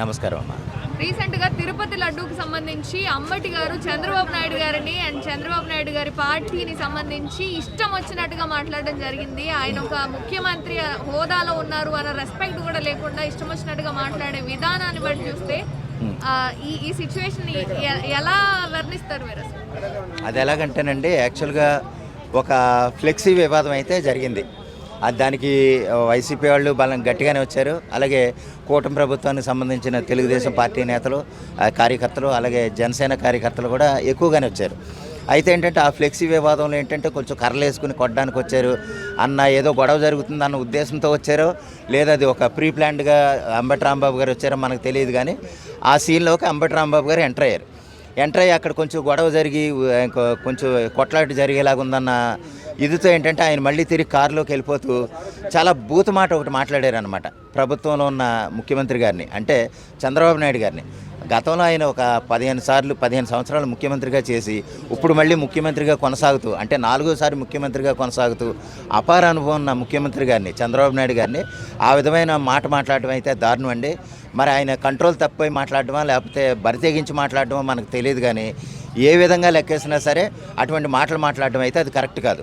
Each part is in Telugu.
నమస్కారం అమ్మా. రీసెంట్గా తిరుపతి లడ్డూకి సంబంధించి అంబటి గారు చంద్రబాబు నాయుడు గారిని అండ్ చంద్రబాబు నాయుడు గారి పార్టీని సంబంధించి ఇష్టం వచ్చినట్టుగా మాట్లాడడం జరిగింది. ఆయన ఒక ముఖ్యమంత్రి హోదాలో ఉన్నారు అన్న రెస్పెక్ట్ కూడా లేకుండా ఇష్టం వచ్చినట్టుగా మాట్లాడే విధానాన్ని బట్టి చూస్తే ఈ ఈ సిచ్యువేషన్ ఎలా వర్ణిస్తారు మీరు అది ఎలాగంటేనండి యాక్చువల్గా ఒక ఫ్లెక్సీ వివాదం అయితే జరిగింది. దానికి వైసీపీ వాళ్ళు బలం గట్టిగానే వచ్చారు. అలాగే కూటమి ప్రభుత్వానికి సంబంధించిన తెలుగుదేశం పార్టీ నేతలు కార్యకర్తలు అలాగే జనసేన కార్యకర్తలు కూడా ఎక్కువగానే వచ్చారు. అయితే ఏంటంటే ఆ ఫ్లెక్సీ వివాదంలో ఏంటంటే కొంచెం కర్రలు వేసుకుని కొట్టడానికి వచ్చారు. అన్న ఏదో గొడవ జరుగుతుంది అన్న ఉద్దేశంతో వచ్చారో. లేదా అది ఒక ప్రీ ప్లాన్డ్గా అంబటి రాంబాబు గారు వచ్చారో మనకు తెలియదు కానీ ఆ సీన్లోకి అంబటి రాంబాబు గారు ఎంటర్ అయ్యారు. ఎంటర్ అయ్యి అక్కడ కొంచెం గొడవ జరిగి కొంచెం కొట్లాట జరిగేలాగా ఉందన్న ఇదితో ఏంటంటే ఆయన మళ్ళీ తిరిగి కారులోకి వెళ్ళిపోతూ చాలా బూతు మాట ఒకటి మాట్లాడారు అనమాట ప్రభుత్వంలో ఉన్న ముఖ్యమంత్రి గారిని అంటే చంద్రబాబు నాయుడు గారిని. గతంలో ఆయన ఒక పదిహేను సార్లు పదిహేను సంవత్సరాలు ముఖ్యమంత్రిగా చేసి ఇప్పుడు మళ్ళీ ముఖ్యమంత్రిగా కొనసాగుతూ అంటే నాలుగోసారి ముఖ్యమంత్రిగా కొనసాగుతూ అపార అనుభవం ఉన్న ముఖ్యమంత్రి గారిని చంద్రబాబు నాయుడు గారిని ఆ విధమైన మాట మాట్లాడటం అయితే దారుణం అండి. మరి ఆయన కంట్రోల్ తప్పిపోయి మాట్లాడటమా లేకపోతే బరితెగించి మాట్లాడటమా మనకు తెలియదు కానీ ఏ విధంగా లెక్కేసినా సరే అటువంటి మాటలు మాట్లాడటం అయితే అది కరెక్ట్ కాదు.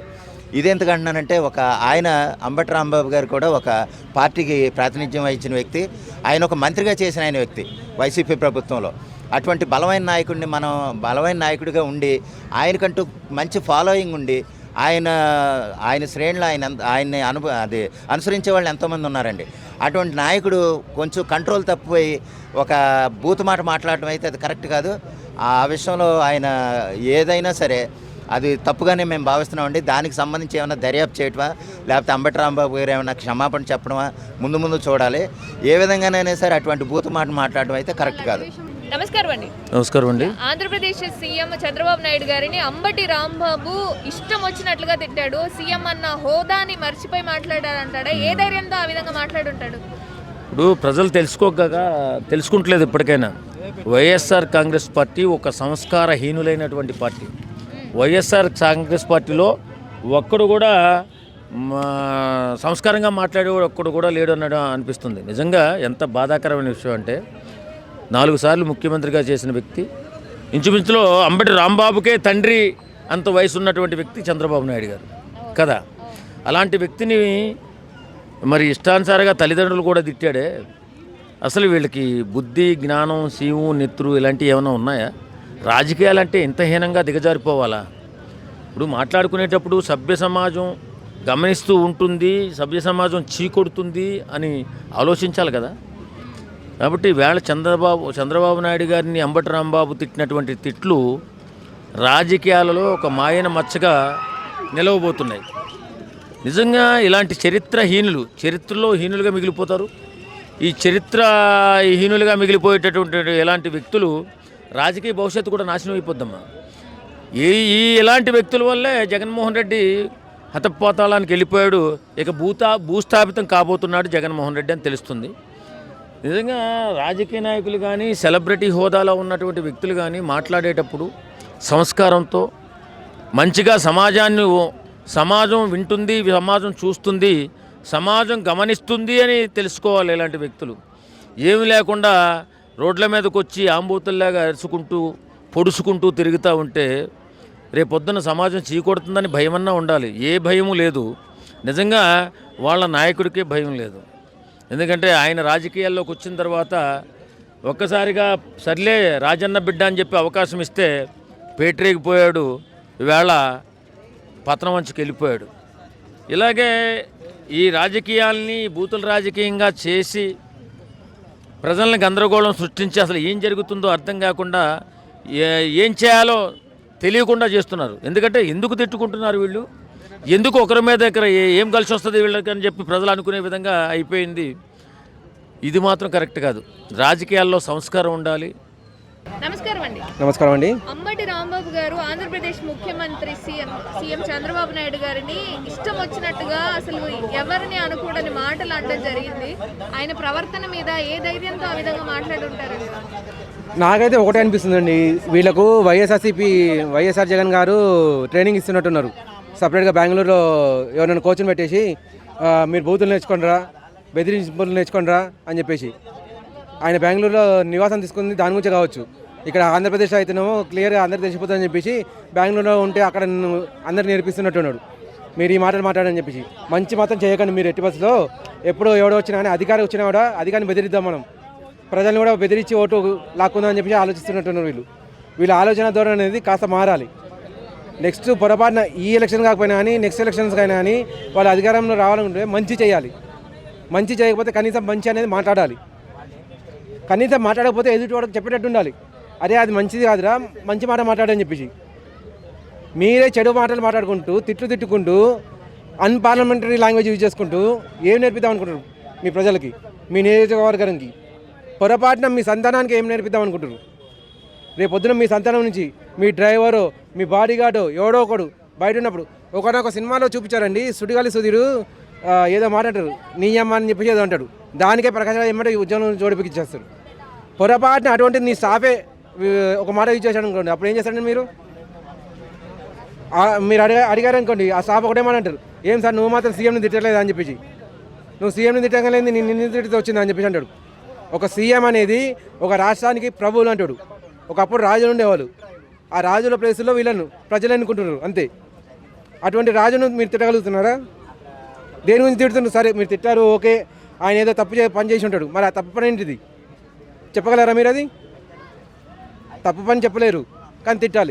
ఇదెందుకంటున్నానంటే ఒక ఆయన అంబటి రాంబాబు గారు కూడా ఒక పార్టీకి ప్రాతినిధ్యం వహించిన వ్యక్తి. ఆయన ఒక మంత్రిగా చేసిన ఆయన వ్యక్తి వైసీపీ ప్రభుత్వంలో. అటువంటి బలమైన నాయకుడిని మనం బలమైన నాయకుడిగా ఉండి ఆయనకంటూ మంచి ఫాలోయింగ్ ఉండి ఆయన ఆయన శ్రేణులు ఆయన ఆయన్ని అను అది అనుసరించే వాళ్ళు ఎంతోమంది ఉన్నారండి. అటువంటి నాయకుడు కొంచెం కంట్రోల్ తప్పిపోయి ఒక బూతు మాట మాట్లాడటం అయితే అది కరెక్ట్ కాదు. ఆ విషయంలో ఆయన ఏదైనా సరే అది తప్పుగానే మేము భావిస్తున్నామండి. దానికి సంబంధించి ఏమైనా దర్యాప్తు చేయటమా? లేకపోతే అంబటి రాంబాబు గారు ఏమైనా క్షమాపణ చెప్పడమా? ముందు ముందు చూడాలి. ఏ విధంగానైనా సరే అటువంటి బూతు మాట మాట్లాడడం అయితే కరెక్ట్ కాదు. నమస్కారం అండి. నమస్కారం అండి. ఆంధ్రప్రదేశ్ సీఎం చంద్రబాబు నాయుడు గారిని అంబటి రాంబాబు ఇష్టం వచ్చినట్లుగా తిట్టాడు. సీఎం అన్న హోదాని మర్చిపోయి మాట్లాడారంటాడా ఏ ధైర్యంతో ఆ విధంగా మాట్లాడుంటాడు? ఇప్పుడు ప్రజలు తెలుసుకోక తెలుసుకుంటలేదు ఇప్పటికైనా. వైఎస్ఆర్ కాంగ్రెస్ పార్టీ ఒక సంస్కారహీనులైనటువంటి పార్టీ. వైఎస్ఆర్ కాంగ్రెస్ పార్టీలో ఒక్కడు కూడా మా సంస్కారంగా మాట్లాడేవాడు ఒక్కడు కూడా లేడు అన్నాడు అనిపిస్తుంది. నిజంగా ఎంత బాధాకరమైన విషయం అంటే నాలుగు సార్లు ముఖ్యమంత్రిగా చేసిన వ్యక్తి ఇంచుమించులో అంబటి రాంబాబుకే తండ్రి అంత వయసు ఉన్నటువంటి వ్యక్తి చంద్రబాబు నాయుడు గారు. కదా? అలాంటి వ్యక్తిని మరి ఇష్టానుసారంగా తల్లిదండ్రులు కూడా తిట్టాడే అసలు వీళ్ళకి బుద్ధి జ్ఞానం శివు నెత్తురు ఇలాంటివి ఏమైనా ఉన్నాయా? రాజకీయాలంటే ఇంత హీనంగా దిగజారిపోవాలా? ఇప్పుడు మాట్లాడుకునేటప్పుడు సభ్య సమాజం గమనిస్తూ ఉంటుంది సభ్య సమాజం చీకొడుతుంది అని ఆలోచించాలి కదా. కాబట్టి వేళ చంద్రబాబు చంద్రబాబు నాయుడు గారిని అంబటి రాంబాబు తిట్టినటువంటి తిట్లు రాజకీయాలలో ఒక మాయన మచ్చగా నిలవబోతున్నాయి. నిజంగా ఇలాంటి చరిత్రహీనులు చరిత్రలో హీనులుగా మిగిలిపోతారు. ఈ చరిత్ర హీనులుగా మిగిలిపోయేటటువంటి ఇలాంటి వ్యక్తులు రాజకీయ భవిష్యత్తు కూడా నాశనం అయిపోద్దమ్మా. ఈ ఈ ఇలాంటి వ్యక్తుల వల్లే జగన్మోహన్ రెడ్డి హతపోతాలానికి వెళ్ళిపోయాడు. ఇక భూతా భూస్థాపితం కాబోతున్నాడు జగన్మోహన్ రెడ్డి అని తెలుస్తుంది. నిజంగా రాజకీయ నాయకులు కానీ సెలబ్రిటీ హోదాలో ఉన్నటువంటి వ్యక్తులు కానీ మాట్లాడేటప్పుడు సంస్కారంతో మంచిగా సమాజాన్ని సమాజం వింటుంది సమాజం చూస్తుంది సమాజం గమనిస్తుంది అని తెలుసుకోవాలి ఇలాంటి వ్యక్తులు. ఏమి లేకుండా రోడ్ల మీదకి వచ్చి ఆంబూతుల్లాగా అరుచుకుంటూ పొడుచుకుంటూ తిరుగుతూ ఉంటే రేపొద్దున సమాజం చీకొడుతుందని భయమన్నా ఉండాలి. ఏ భయము లేదు. నిజంగా వాళ్ళ నాయకుడికే భయం లేదు. ఎందుకంటే ఆయన రాజకీయాల్లోకి వచ్చిన తర్వాత ఒక్కసారిగా సర్లే రాజన్న బిడ్డ అని చెప్పి అవకాశం ఇస్తే పేటరేగిపోయాడు ఈవేళ పతనం వంచుకు వెళ్ళిపోయాడు. ఇలాగే ఈ రాజకీయాల్ని బూతుల రాజకీయంగా చేసి ప్రజల్ని గందరగోళం సృష్టించి అసలు ఏం జరుగుతుందో అర్థం కాకుండా ఏ- ఏం చేయాలో తెలియకుండా చేస్తున్నారు. ఎందుకంటే ఎందుకు తిట్టుకుంటున్నారు వీళ్ళు? ఎందుకు ఒకరి మీద ఇక్కడ ఏం కలిసి వస్తుంది వీళ్ళకి అని చెప్పి ప్రజలు అనుకునే విధంగా అయిపోయింది. ఇది మాత్రం కరెక్ట్ కాదు. రాజకీయాల్లో సంస్కారం ఉండాలి. నమస్కారం అండి. నమస్కారం అండి. అంబటి రాంబాబు గారు ఆంధ్రప్రదేశ్ ముఖ్యమంత్రి సీఎం సీఎం చంద్రబాబు నాయుడు గారిని ఇష్టం వచ్చినట్టుగా అసలు ఎవరిని అనుకూడని మాటలు అనడం జరిగింది. ఆయన ప్రవర్తన మీద ఏ ధైర్యంతో ఆ విధంగా మాట్లాడుంటారండి నాకైతే ఒకటే అనిపిస్తుందండి. వీళ్ళకు వైఎస్ఆర్సీపీ వైఎస్ఆర్ జగన్ గారు ట్రైనింగ్ ఇస్తున్నట్టున్నారు. సపరేట్గా బెంగళూరులో ఎవరైనా కోచింగ్ పెట్టేసి మీరు బూతులు నేర్చుకోండిరా బెదిరింపులు నేర్చుకోండిరా అని చెప్పేసి. ఆయన బెంగళూరులో నివాసం తీసుకుంది దాని గురించి కావచ్చు. ఇక్కడ ఆంధ్రప్రదేశ్ అయితేనేమో క్లియర్గా అందరు తెలిసిపోతుందని చెప్పేసి బెంగళూరులో ఉంటే అక్కడ అందరు నేర్పిస్తున్నట్టున్నాడు మీరు ఈ మాటలు మాట్లాడని చెప్పేసి. మంచి మాత్రం చేయకండి మీరు ఎట్టి బస్సులో ఎప్పుడో ఎవడో వచ్చినా కానీ అధికారి వచ్చినా కూడా అధికారిని బెదిరిద్దాం మనం. ప్రజల్ని కూడా బెదిరించి ఓటు లాక్కుందామని చెప్పేసి ఆలోచిస్తున్నట్టున్నారు వీళ్ళు. వీళ్ళ ఆలోచన ధోరణి అనేది కాస్త మారాలి. నెక్స్ట్ పొరపాటున ఈ ఎలక్షన్ కాకపోయినా కానీ నెక్స్ట్ ఎలక్షన్స్ అయినా కానీ వాళ్ళ అధికారంలో రావాలనుకుంటే మంచి చేయాలి. మంచి చేయకపోతే కనీసం మంచి అనేది మాట్లాడాలి. కనీసం మాట్లాడకపోతే ఎదుటి వాడికి చెప్పేటట్టు ఉండాలి. అరే అది మంచిది కాదురా మంచి మాట మాట్లాడని చెప్పేసి. మీరే చెడు మాటలు మాట్లాడుకుంటూ తిట్లు తిట్టుకుంటూ అన్పార్లమెంటరీ లాంగ్వేజ్ యూజ్ చేసుకుంటూ ఏం నేర్పిద్దాం అనుకుంటారు మీ ప్రజలకి మీ నియోజకవర్గానికి? పొరపాటున మీ సంతానానికి ఏం నేర్పిద్దాం అనుకుంటారు రేపు పొద్దున మీ సంతానం నుంచి మీ డ్రైవరు మీ బాడీగార్డు ఎవడో ఒకడు బయట ఉన్నప్పుడు ఒకనొక సినిమాలో చూపించారండి సుడిగాలి సుధీరు. ఏదో మాట్లాడతారు నీ అమ్మ అని చెప్పేసి ఏదో అంటాడు. దానికే ప్రకాశం ఏమంటే ఉద్యోగం జోడిపిచ్చేస్తారు పొరపాటున అటువంటి నీ స్టాఫే ఒక మాట ఇచ్చేసాడు అనుకోండి అప్పుడు ఏం చేస్తారండి మీరు? మీరు అడిగా అడిగారు అనుకోండి ఆ స్టాఫ్ ఒకటేమని అంటారు. ఏం సార్ నువ్వు మాత్రం సీఎంని తిట్టలేదు అని చెప్పేసి. నువ్వు సీఎంని తిట్టగలేదు నేను నిన్ను తిడితే వచ్చింది అని చెప్పేసి అంటాడు. ఒక సీఎం అనేది ఒక రాష్ట్రానికి ప్రభువులు అంటాడు. ఒకప్పుడు రాజులు ఉండేవాళ్ళు. ఆ రాజుల ప్లేసుల్లో వీళ్ళను ప్రజలు అనుకుంటున్నారు అంతే. అటువంటి రాజును మీరు తిట్టగలుగుతున్నారా? దేని గురించి తిడుతుండ్రు? సరే మీరు తిట్టారు ఓకే. ఆయన ఏదో తప్పు చే పని చేసి ఉంటాడు. మరి ఆ తప్పు పని ఏంటిది? చెప్పగలరా మీరు అది? తప్పు పని చెప్పలేరు కానీ తిట్టాలి.